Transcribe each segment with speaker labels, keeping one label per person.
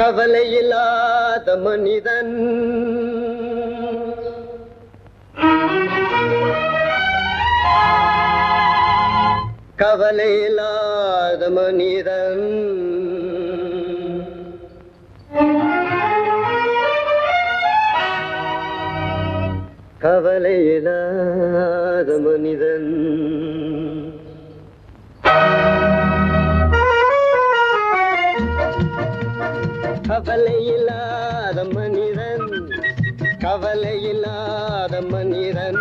Speaker 1: கவலையில்லாத மனிதன். கவலையில்லாத மனிதன். கவலையில்லாத மனிதன். கவலையில்லாத மனிதன். கவலையில்லாத மனிதன்.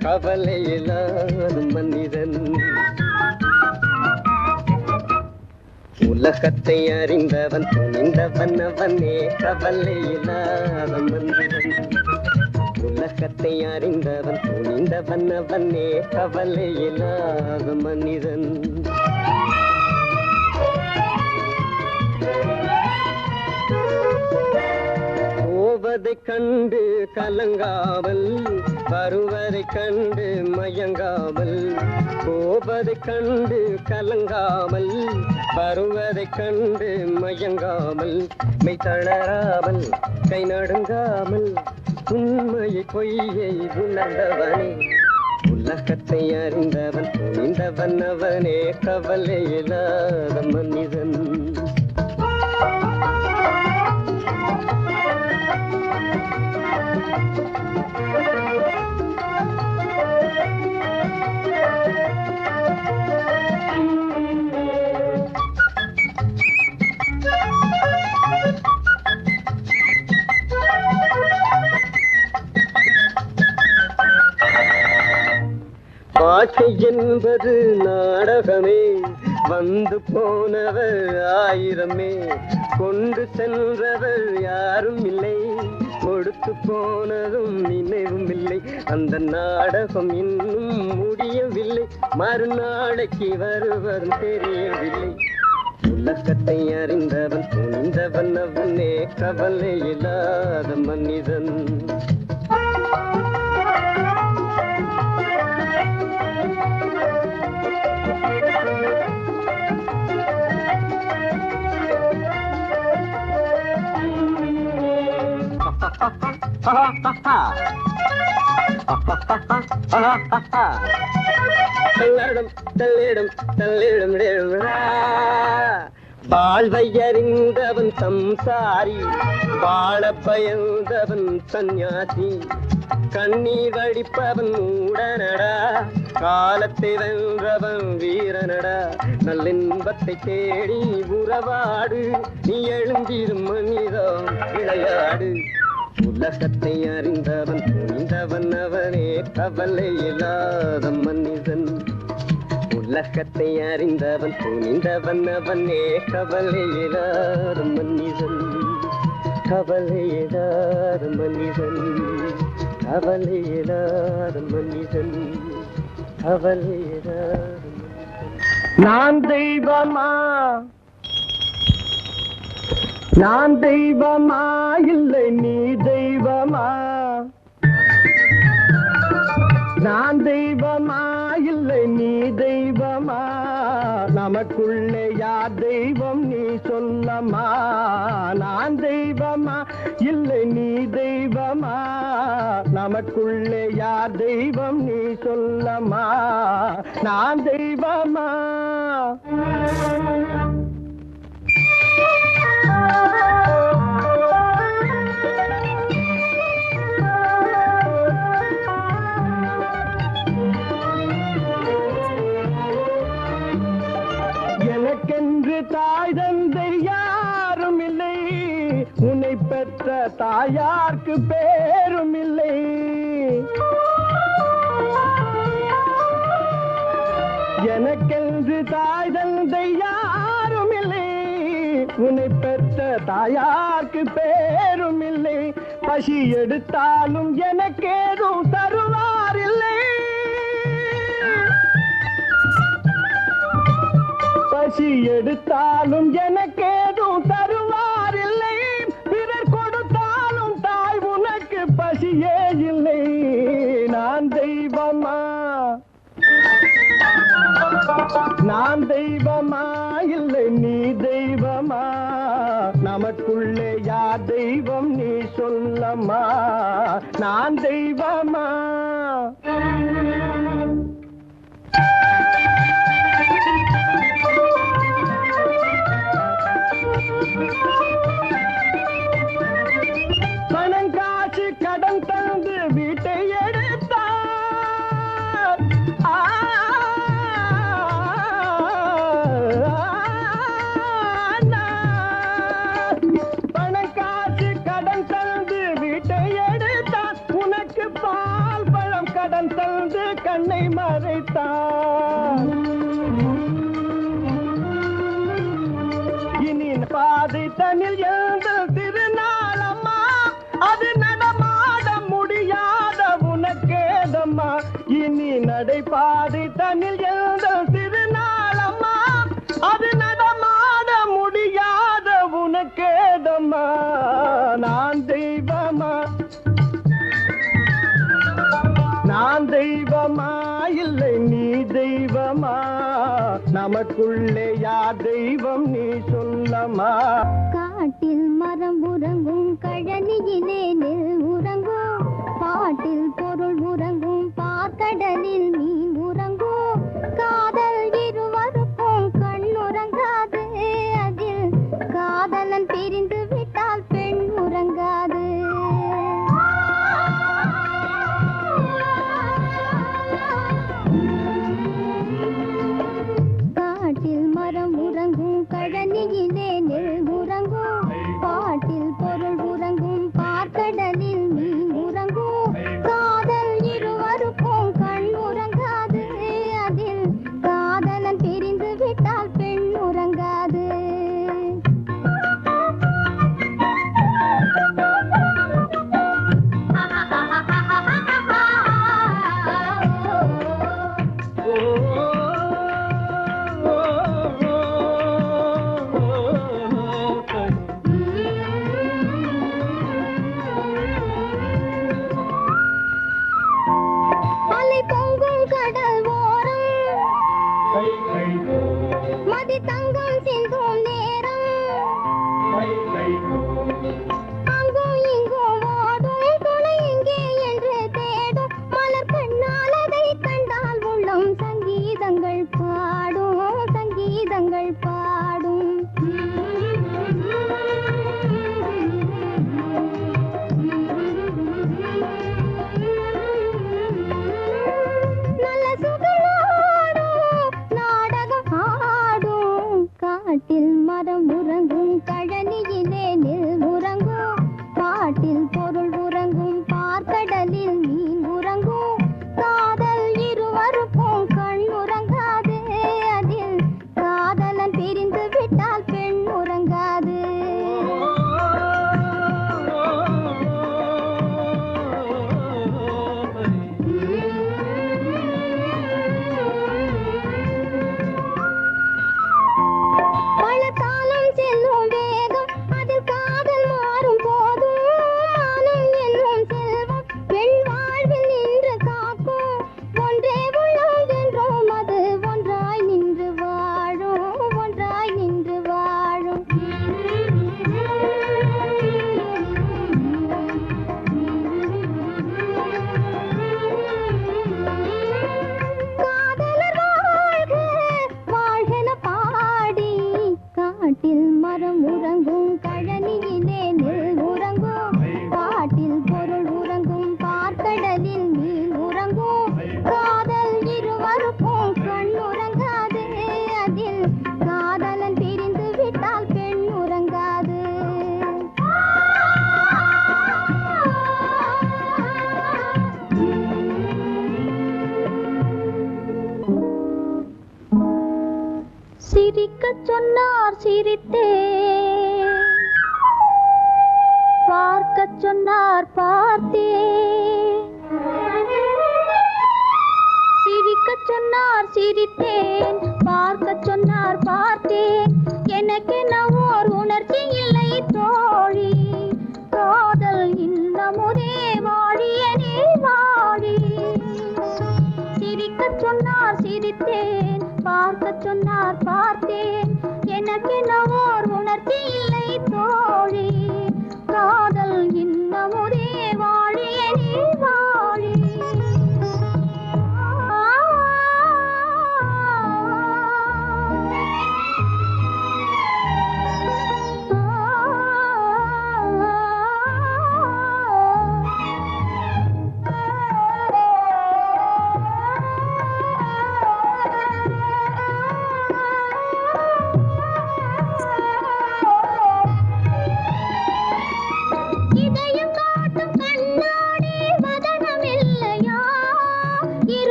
Speaker 1: கவலையில்லாத மனிதன். உலகத்தை அறிந்தவன் துணிந்தவன் அவனே கவலையில்லாத மனிதன். உலகத்தை அறிந்தவன் துணிந்தவன் அவனே கவலையில்லாத மனிதன். வருவதை கண்டு கலங்காமல் வருவதை கண்டு மயங்காமல் போவதை கண்டு கலங்காமல் வருவதை கண்டு மயங்காமல் மெய் தளராமல் கை நடுங்காமல் உண்மையை பொய்யை உணர்ந்தவனே. உலகத்தை அறிந்தவன் துணிந்தவன் அவனே கவலையில்லாத மனிதன். வாழ்க்கை என்பது நாடகமே. வந்து போனவர் ஆயிரமே. கொண்டு சென்றவர் யாரும் இல்லை. கொடுத்து போனதும் நினைவும் இல்லை. அந்த நாடகம் இன்னும் முடியவில்லை. மறுநாளைக்கு வருவதும் தெரியவில்லை. உலகத்தை அறிந்தவன் துணிந்தவன் அவனே கவலை இல்லாத மனிதன். தள்ளிடும் தள்ளிடும் தள்ளிடும் வாழ்வையறிந்தவன் சம்சாரி வாழ பயந்தவன் சந்நியாசி. கண்ணீர் வடிப்பவன் மூடனடா காலத்தை வென்றவன் வீரனடா. நல்லின்பத்தை தேடி உறவாடு நீ எழுந்திரும் மனிதம் விளையாடு. உலகத்தை அறிந்தவன் புரிந்தவன் அவனே கவலை இல்லாத மனிதன். உலகத்தை அறிந்தவன் துணிந்தவன் அவனே கவலை இல்லாத மனிதன். கவலை இல்லாத மனிதன் கவலை இல்லாத மனிதன். கவலை இல்லாத நான் தெய்வமா? நான் தெய்வமா? இல்லை நீ உனக்குள்ளே யா தெய்வம்? நீ சொல்லமா? நான் தெய்வமா? இல்லை நீ தெய்வமா? நமக்குள்ளே யா தெய்வம்? நீ சொல்லமா? நான் தெய்வமா? தாயார்க்கு பேரும் இல்லை. எனக்கென்று தாய் தந்தை யாரும் இல்லை. உன்னை பெற்ற தாயார்க்கு பேரும் இல்லை. பசி எடுத்தாலும் எனக்கேதும் தருவார் இல்லை. பசி எடுத்தாலும் எனக்கேதும் தரு வழியே இல்லை நான் தெய்வமா? நான் தெய்வமா? இல்லை நீ தெய்வமா?
Speaker 2: நமக்குள்ளே யா தெய்வம் நீ சொல்லம்மா? நான் தெய்வமா? Thank you. தெய்வம் நீ சொல்லமா?
Speaker 3: காட்டில் மரம் உறங்கும் கழனியிலே நெல் உறங்கும். பாட்டில் பொருள் உறங்கும்
Speaker 4: பாக்கடலில் நீ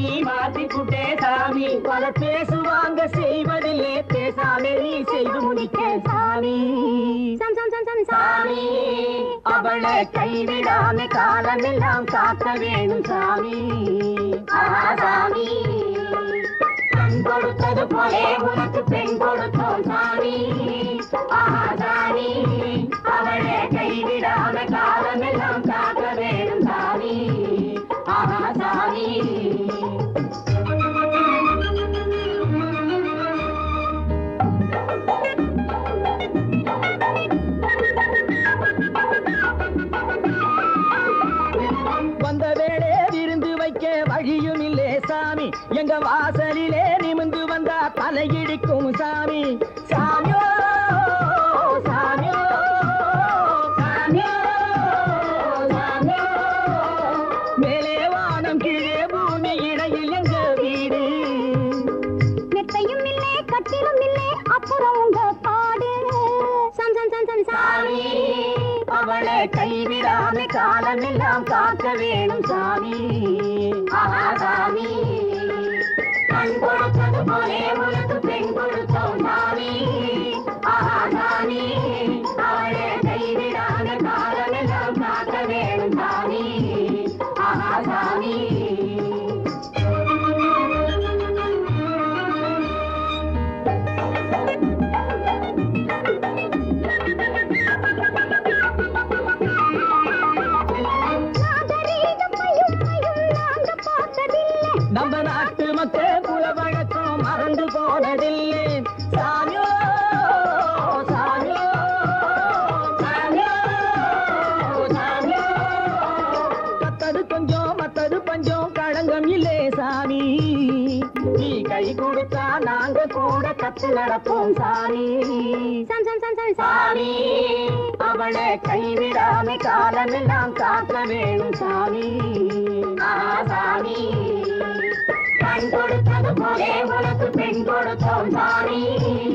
Speaker 4: நீ மாற்றிக்குட்டே சாமி. பல பேசுவாங்க செய்வதில்லே. பேசாமே நீ செய்து முடிக்க சாமி.
Speaker 3: சாமி
Speaker 4: அவளை கைவிடாம காலமெல்லாம் காக்க வேணும் சாமி.
Speaker 3: சாமி.
Speaker 4: கண் கொடுத்தது போலே உனக்கு பெண் கொடுத்தோம் சாமி. சாமி அவளை கைவிடாம காலமெல்லாம் காக்க வேணும் 啊 ఆహాదాని ఆడే దైవిడాన కాలమెల్లం నాద பார்த்து நடப்போம் சாமி.
Speaker 3: சாமி
Speaker 4: அவளை கைவிடாம காலமெல்லாம் காக்க வேணும் சாமி. சாமி. கண் கொடுத்தது போலே உனக்கு பெண் கொடுத்தோம் சாமி.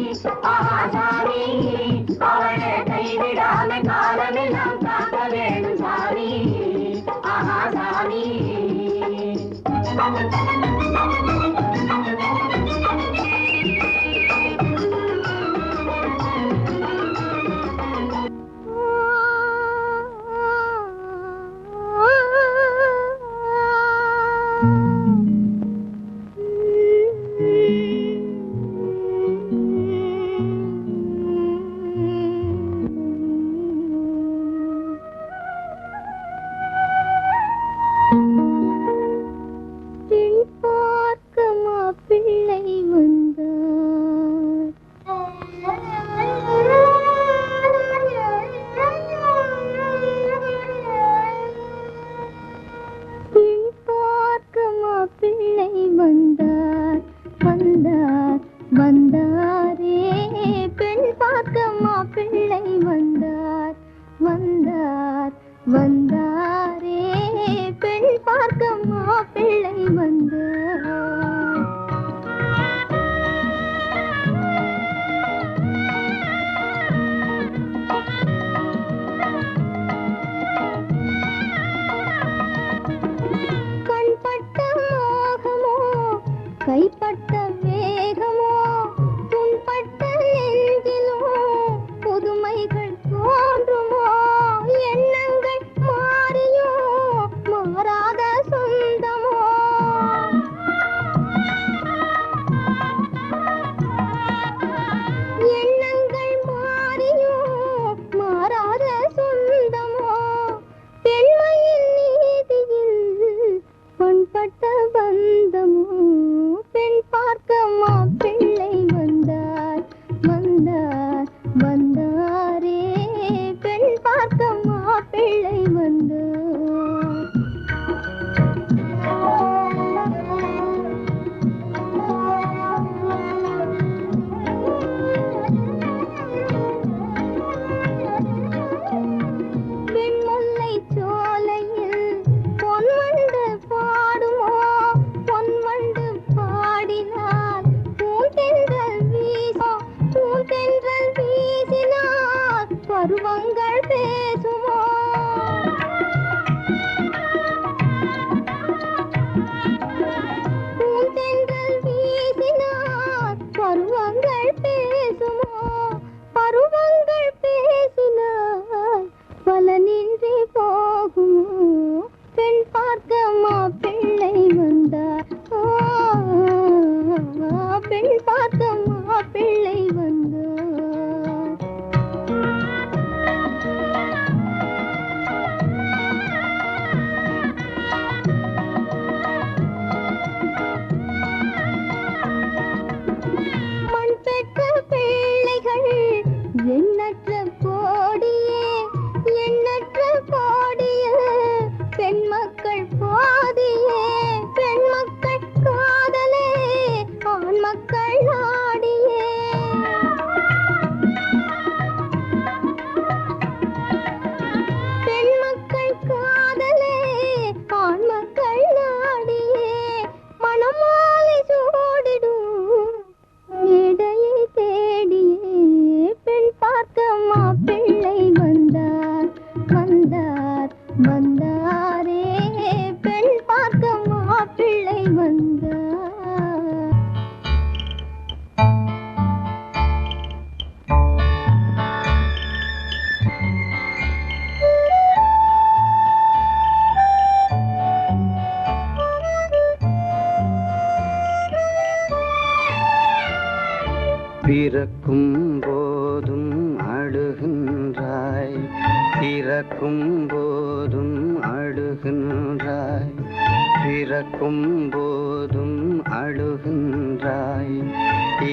Speaker 5: பிறக்கும் போதும் அழுகின்றாய்.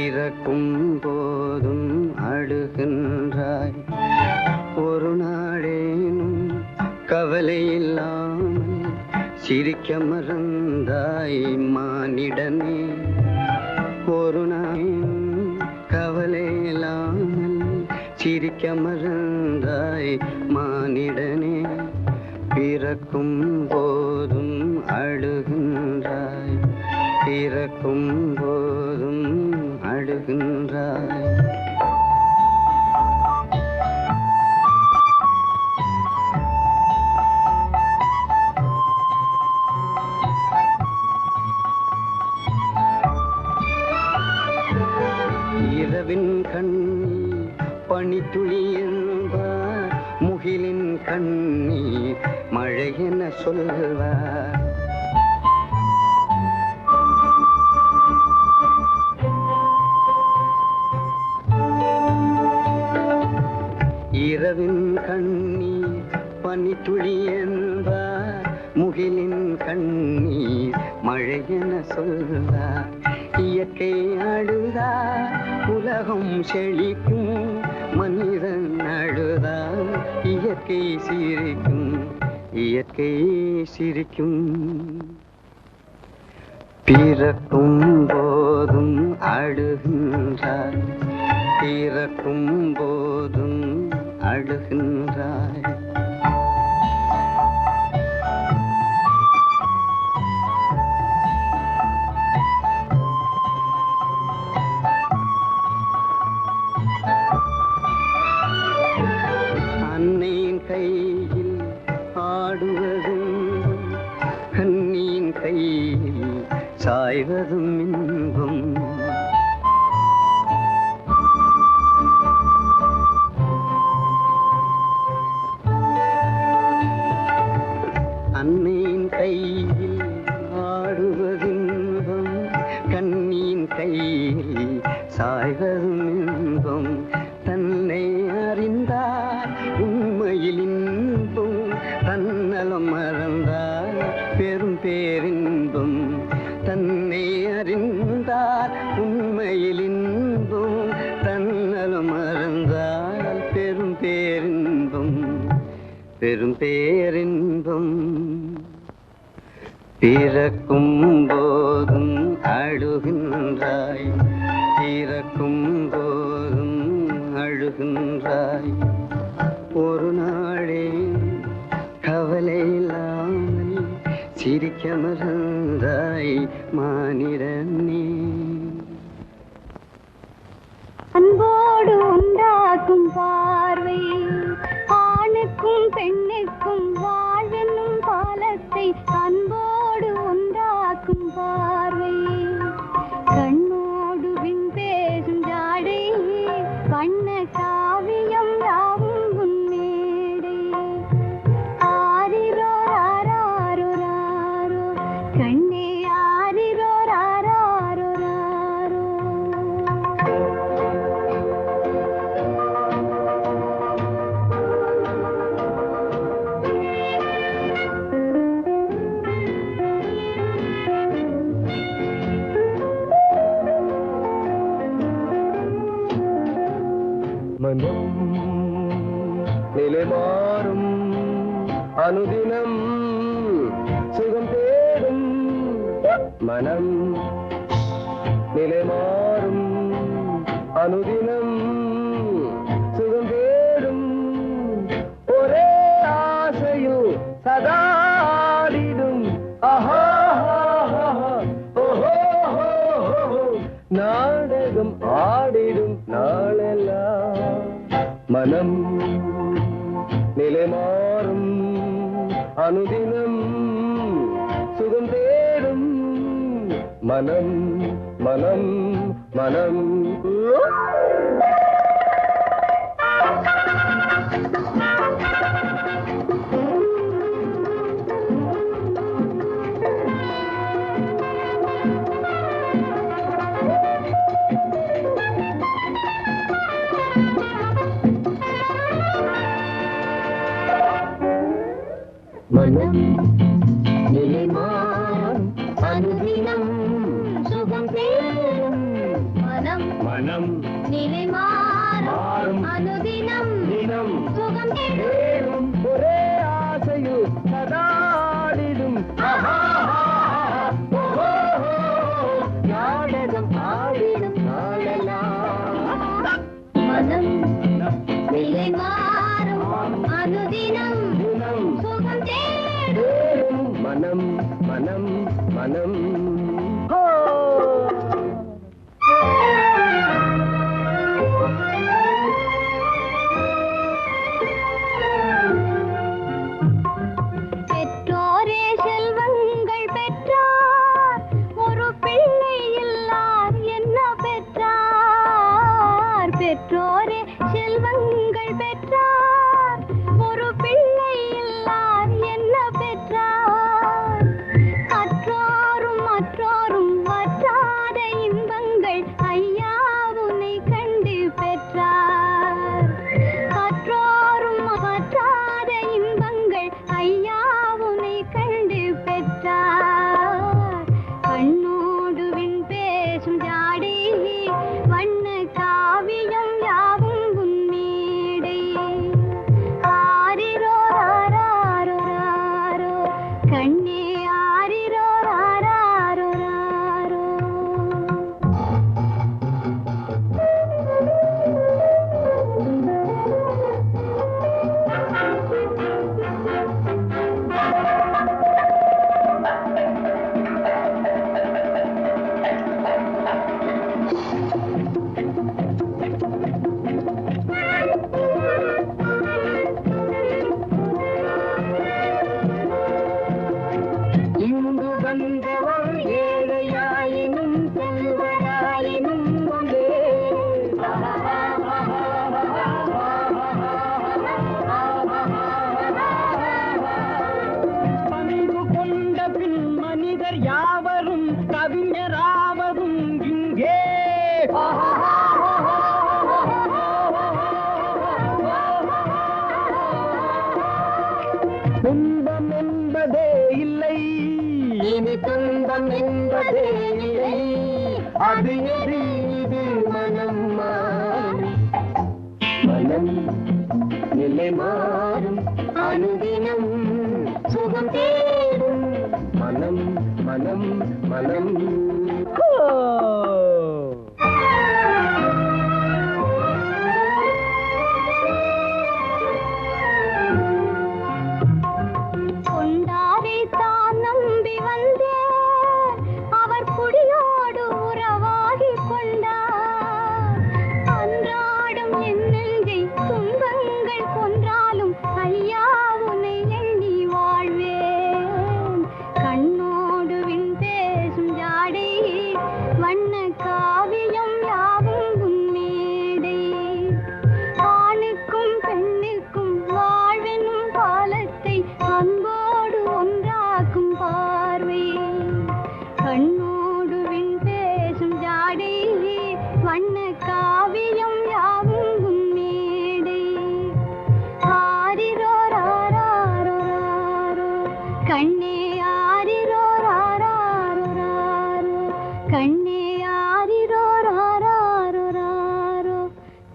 Speaker 5: இறக்கும் போதும் அழுகின்றாய். ஒரு நாளேனும் கவலை இல்லாமல் சிரிக்க மறந்தாய் மானிடனே. ஒரு நாளும் கவலை இல்லாமல் சிரிக்க மறந்தாய் மானிடனே. பிறக்கும் போ பிறக்கும் போதும் அழுகின்றாய். இரவின் கண்ணீர் பனித்துளி என்பார் முகிலின் கண்ணீர் மழை என சொல்வார். நிலவின் கண்ணீர் பனித்துளி என்பார். முகிலின் கண்ணீர் மழை என சொல்வார். இயற்கை அழுதா உலகம் செழிக்கும். மனிதன் அழுதா இயற்கை சிரிக்கும். இயற்கை சிரிக்கும். பிறக்கும் போதும் அழுகின்றார். பிறக்கும் போதும் அழுகின்றாய் பேரின்பம் பெரும் பேரின்பம் பிறக்கும் போதும் அழுகின்றாய் பிறக்கும் போதும் அழுகின்றாய். ஒரு நாளே கவலை இல்லாமல் சிரிக்க மறந்தாய் மானிடனே
Speaker 3: அன்போடு உண்டாக்கும் பார்வை ஆணுக்கும் பெண்ணுக்கும் வாழ்வென்னும் பாலத்தை அன்போடு உண்டாக்கும் பார்வை.
Speaker 1: மாறும் அனுதினம் சுகம் தேடும் மனம் மனம் மனம்.
Speaker 3: Müzik